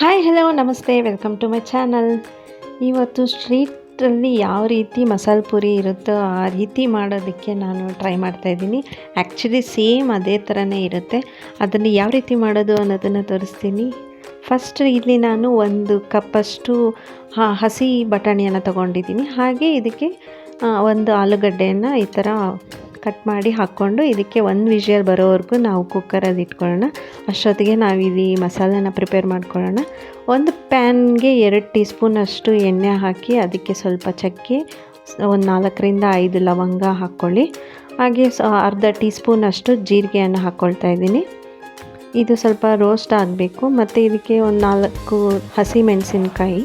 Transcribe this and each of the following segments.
Hi hello ನಮಸ್ತೆ welcome to my channel ಇವತ್ತು ಸ್ಟ್ರೀಟಲ್ಲಿ ಯಾವ ರೀತಿ ಮಸಾಲೆ ಪುರಿ ಇರುತ್ತೋ ಆ ರೀತಿ ಮಾಡೋದಕ್ಕೆ ನಾನು ಟ್ರೈ ಮಾಡ್ತಾಯಿದ್ದೀನಿ ಆ್ಯಕ್ಚುಲಿ ಸೇಮ್ ಅದೇ ಥರನೇ ಇರುತ್ತೆ. ಅದನ್ನು ಯಾವ ರೀತಿ ಮಾಡೋದು ಅನ್ನೋದನ್ನು ತೋರಿಸ್ತೀನಿ. ಫಸ್ಟ್ ಇಲ್ಲಿ ನಾನು ಒಂದು ಕಪ್ಪಷ್ಟು ಹಸಿ ಬಟಾಣಿಯನ್ನು ತೊಗೊಂಡಿದ್ದೀನಿ. ಹಾಗೆ ಇದಕ್ಕೆ ಒಂದು ಆಲೂಗಡ್ಡೆಯನ್ನು ಈ ಥರ ಕಟ್ ಮಾಡಿ ಹಾಕ್ಕೊಂಡು ಇದಕ್ಕೆ ಒಂದು ವಿಷಲ್ ಬರೋವರೆಗೂ ನಾವು ಕುಕ್ಕರಲ್ಲಿ ಇಟ್ಕೊಳ್ಳೋಣ. ಅಷ್ಟೊತ್ತಿಗೆ ನಾವು ಇಲ್ಲಿ ಮಸಾಲೆನ ಪ್ರಿಪೇರ್ ಮಾಡ್ಕೊಳ್ಳೋಣ. ಒಂದು ಪ್ಯಾನ್ಗೆ ಎರಡು ಟೀ ಸ್ಪೂನಷ್ಟು ಎಣ್ಣೆ ಹಾಕಿ ಅದಕ್ಕೆ ಸ್ವಲ್ಪ ಚಕ್ಕೆ, ಒಂದು ನಾಲ್ಕರಿಂದ ಐದು ಲವಂಗ ಹಾಕ್ಕೊಳ್ಳಿ. ಹಾಗೆ ಅರ್ಧ ಟೀ ಸ್ಪೂನಷ್ಟು ಜೀರಿಗೆಯನ್ನು ಹಾಕ್ಕೊಳ್ತಾ ಇದ್ದೀನಿ. ಇದು ಸ್ವಲ್ಪ ರೋಸ್ಟ್ ಆಗಬೇಕು. ಮತ್ತು ಇದಕ್ಕೆ ಒಂದು ನಾಲ್ಕು ಹಸಿ ಮೆಣಸಿನ್ಕಾಯಿ.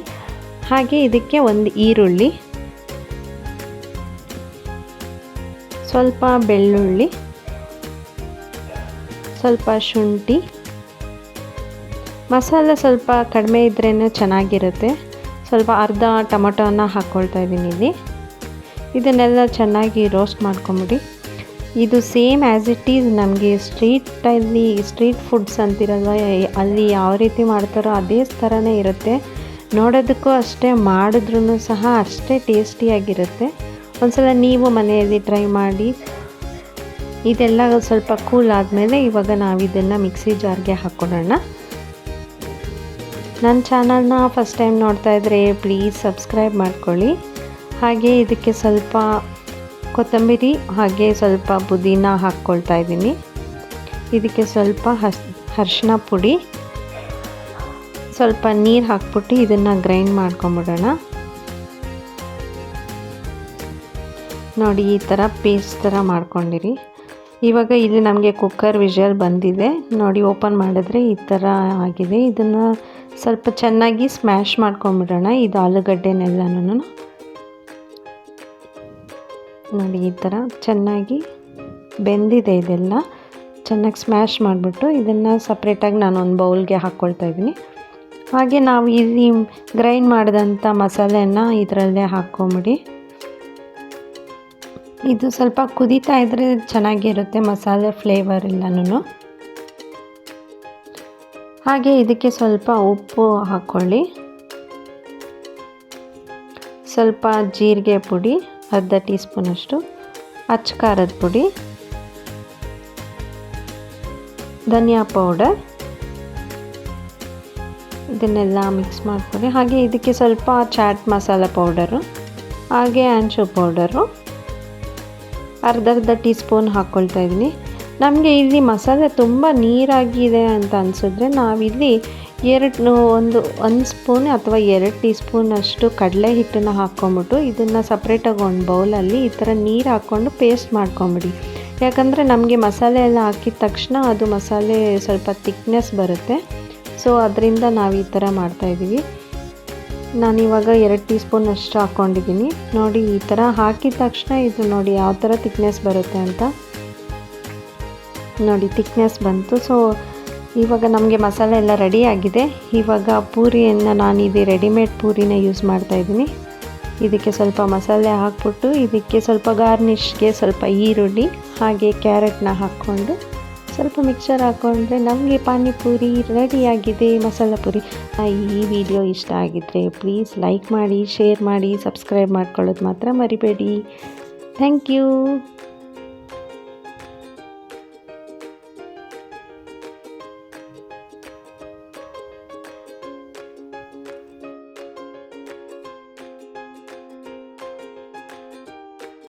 ಹಾಗೆ ಇದಕ್ಕೆ ಒಂದು ಈರುಳ್ಳಿ. ಸ್ವಲ್ಪ ಬೆಳ್ಳುಳ್ಳಿ, ಸ್ವಲ್ಪ ಶುಂಠಿ. ಮಸಾಲೆ ಸ್ವಲ್ಪ ಕಡಿಮೆ ಇದ್ರೇ ಚೆನ್ನಾಗಿರುತ್ತೆ. ಸ್ವಲ್ಪ ಅರ್ಧ ಟೊಮೊಟೊನ ಹಾಕ್ಕೊಳ್ತಾ ಇದ್ದೀನಿ ಇಲ್ಲಿ. ಇದನ್ನೆಲ್ಲ ಚೆನ್ನಾಗಿ ರೋಸ್ಟ್ ಮಾಡ್ಕೊಂಬಿಡಿ. ಇದು ಸೇಮ್ ಆ್ಯಸ್ ಇಟ್ ಈಸ್ ನಮಗೆ ಸ್ಟ್ರೀಟಲ್ಲಿ ಸ್ಟ್ರೀಟ್ ಫುಡ್ಸ್ ಅಂತಿರಲ್ಲ ಅಲ್ಲಿ ಯಾವ ರೀತಿ ಮಾಡ್ತಾರೋ ಅದೇ ಥರನೇ ಇರುತ್ತೆ. ನೋಡೋದಕ್ಕೂ ಅಷ್ಟೇ ಮಾಡಿದ್ರೂ ಸಹ ಅಷ್ಟೇ ಟೇಸ್ಟಿಯಾಗಿರುತ್ತೆ ಒಂದ್ಸಲ ನೀವು ಮನೆಯಲ್ಲಿ ಟ್ರೈ ಮಾಡಿ, ಇದೆಲ್ಲ ಸ್ವಲ್ಪ ಕೂಲ್ ಆದಮೇಲೆ ಇವಾಗ ನಾವು ಇದನ್ನು ಮಿಕ್ಸಿ ಜಾರ್ಗೆ ಹಾಕ್ಕೊಳ್ಳೋಣ ನನ್ನ ಚಾನಲ್ನ ಫಸ್ಟ್ ಟೈಮ್ ನೋಡ್ತಾ ಇದ್ದರೆ ಪ್ಲೀಸ್ ಸಬ್ಸ್ಕ್ರೈಬ್ ಮಾಡ್ಕೊಳ್ಳಿ. ಹಾಗೆ ಇದಕ್ಕೆ ಸ್ವಲ್ಪ ಕೊತ್ತಂಬರಿ, ಹಾಗೆ ಸ್ವಲ್ಪ ಪುದೀನ ಹಾಕ್ಕೊಳ್ತಾ ಇದ್ದೀನಿ. ಇದಕ್ಕೆ ಸ್ವಲ್ಪ ಹಸ್ ಪುಡಿ, ಸ್ವಲ್ಪ ನೀರು ಹಾಕ್ಬಿಟ್ಟು ಇದನ್ನು ಗ್ರೈಂಡ್ ಮಾಡ್ಕೊಂಬಿಡೋಣ. ನೋಡಿ, ಈ ಥರ ಪೇಸ್ಟ್ ಥರ ಮಾಡ್ಕೊಂಡಿರಿ. ಇವಾಗ ಇಲ್ಲಿ ನಮಗೆ ಕುಕ್ಕರ್ ವಿಷಲ್ ಬಂದಿದೆ. ನೋಡಿ ಓಪನ್ ಮಾಡಿದ್ರೆ ಈ ಥರ ಆಗಿದೆ. ಇದನ್ನು ಸ್ವಲ್ಪ ಚೆನ್ನಾಗಿ ಸ್ಮ್ಯಾಶ್ ಮಾಡ್ಕೊಂಬಿಡೋಣ. ಇದು ಆಲೂಗಡ್ಡೆನೆಲ್ಲನೂ ನೋಡಿ, ಈ ಥರ ಚೆನ್ನಾಗಿ ಬೆಂದಿದೆ ಇದೆಲ್ಲ. ಚೆನ್ನಾಗಿ ಸ್ಮ್ಯಾಶ್ ಮಾಡಿಬಿಟ್ಟು ಇದನ್ನು ಸಪ್ರೇಟಾಗಿ ನಾನು ಒಂದು ಬೌಲ್ಗೆ ಹಾಕ್ಕೊಳ್ತಾ ಇದ್ದೀನಿ. ಹಾಗೆ ನಾವು ಇಲ್ಲಿ ಗ್ರೈಂಡ್ ಮಾಡಿದಂಥ ಮಸಾಲೆಯನ್ನು ಇದರಲ್ಲೇ ಹಾಕ್ಕೊಂಬಿಡಿ. ಇದು ಸ್ವಲ್ಪ ಕುದೀತಾ ಇದ್ದರೆ ಚೆನ್ನಾಗಿರುತ್ತೆ ಮಸಾಲೆ ಫ್ಲೇವರ್ ಎಲ್ಲನೂ ಹಾಗೆ ಇದಕ್ಕೆ ಸ್ವಲ್ಪ ಉಪ್ಪು ಹಾಕ್ಕೊಳ್ಳಿ ಸ್ವಲ್ಪ ಜೀರಿಗೆ ಪುಡಿ, ಅರ್ಧ ಟೀ ಸ್ಪೂನಷ್ಟು ಅಚ್ಚ ಖಾರದ ಪುಡಿ, ಧನಿಯಾ ಪೌಡರ್. ಇದನ್ನೆಲ್ಲ ಮಿಕ್ಸ್ ಮಾಡ್ಕೊಳ್ಳಿ. ಹಾಗೆ ಇದಕ್ಕೆ ಸ್ವಲ್ಪ ಚಾಟ್ ಮಸಾಲ ಪೌಡರು, ಹಾಗೆ ಆಂಚು ಪೌಡರು. ಅರ್ಧ ಅರ್ಧ ಟೀ ಸ್ಪೂನ್ ಹಾಕ್ಕೊಳ್ತಾ ಇದ್ದೀನಿ. ನಮಗೆ ಇಲ್ಲಿ ಮಸಾಲೆ ತುಂಬ ನೀರಾಗಿದೆ ಅಂತ ಅನಿಸಿದ್ರೆ ನಾವಿಲ್ಲಿ ಎರಡು, ಒಂದು ಒಂದು ಸ್ಪೂನ್ ಅಥವಾ ಎರಡು ಟೀ ಸ್ಪೂನಷ್ಟು ಕಡಲೆ ಹಿಟ್ಟನ್ನು ಹಾಕ್ಕೊಂಬಿಟ್ಟು ಇದನ್ನು ಸಪ್ರೇಟಾಗಿ ಒಂದು ಬೌಲಲ್ಲಿ ಈ ಥರ ನೀರು ಹಾಕ್ಕೊಂಡು ಪೇಸ್ಟ್ ಮಾಡ್ಕೊಂಬಿಡಿ. ಯಾಕಂದರೆ ನಮಗೆ ಮಸಾಲೆ ಎಲ್ಲ ಹಾಕಿದ ತಕ್ಷಣ ಅದು ಮಸಾಲೆ ಸ್ವಲ್ಪ ತಿಕ್ನೆಸ್ ಬರುತ್ತೆ. ಸೊ ಅದರಿಂದ ನಾವು ಈ ಥರ ಮಾಡ್ತಾಯಿದ್ದೀವಿ ನಾನಿವಾಗ ಎರಡು ಟೀ ಸ್ಪೂನ್ ಅಷ್ಟು ಹಾಕ್ಕೊಂಡಿದ್ದೀನಿ. ನೋಡಿ, ಈ ಥರ ಹಾಕಿದ ತಕ್ಷಣ ಇದು ನೋಡಿ ಯಾವ ಥರ ತಿಕ್ನೆಸ್ ಬರುತ್ತೆ ಅಂತ. ನೋಡಿ ತಿಕ್ನೆಸ್ ಬಂತು. ಸೊ ಇವಾಗ ನಮಗೆ ಮಸಾಲೆ ಎಲ್ಲ ರೆಡಿ ಆಗಿದೆ. ಇವಾಗ ಪೂರಿಯನ್ನು ನಾನು ಇದು ರೆಡಿಮೇಡ್ ಪೂರಿನ ಯೂಸ್ ಮಾಡ್ತಾಯಿದ್ದೀನಿ ಇದಕ್ಕೆ ಸ್ವಲ್ಪ ಮಸಾಲೆ ಹಾಕ್ಬಿಟ್ಟು, ಇದಕ್ಕೆ ಸ್ವಲ್ಪ ಗಾರ್ನಿಷ್ಗೆ ಸ್ವಲ್ಪ ಈರುಳ್ಳಿ, ಹಾಗೆ ಕ್ಯಾರೆಟ್ನ ಹಾಕ್ಕೊಂಡು ಸ್ವಲ್ಪ ಮಿಕ್ಸರ್ ಹಾಕ್ಕೊಂಡ್ರೆ ನಮಗೆ ಪಾನಿಪುರಿ ರೆಡಿಯಾಗಿದೆ ಮಸಾಲ ಪುರಿ. ಈ ವಿಡಿಯೋ ಇಷ್ಟ ಆಗಿದ್ದರೆ ಪ್ಲೀಸ್ ಲೈಕ್ ಮಾಡಿ ಶೇರ್ ಮಾಡಿ ಸಬ್ಸ್ಕ್ರೈಬ್ ಮಾಡ್ಕೊಳ್ಳೋದು ಮಾತ್ರ ಮರಿಬೇಡಿ. Thank you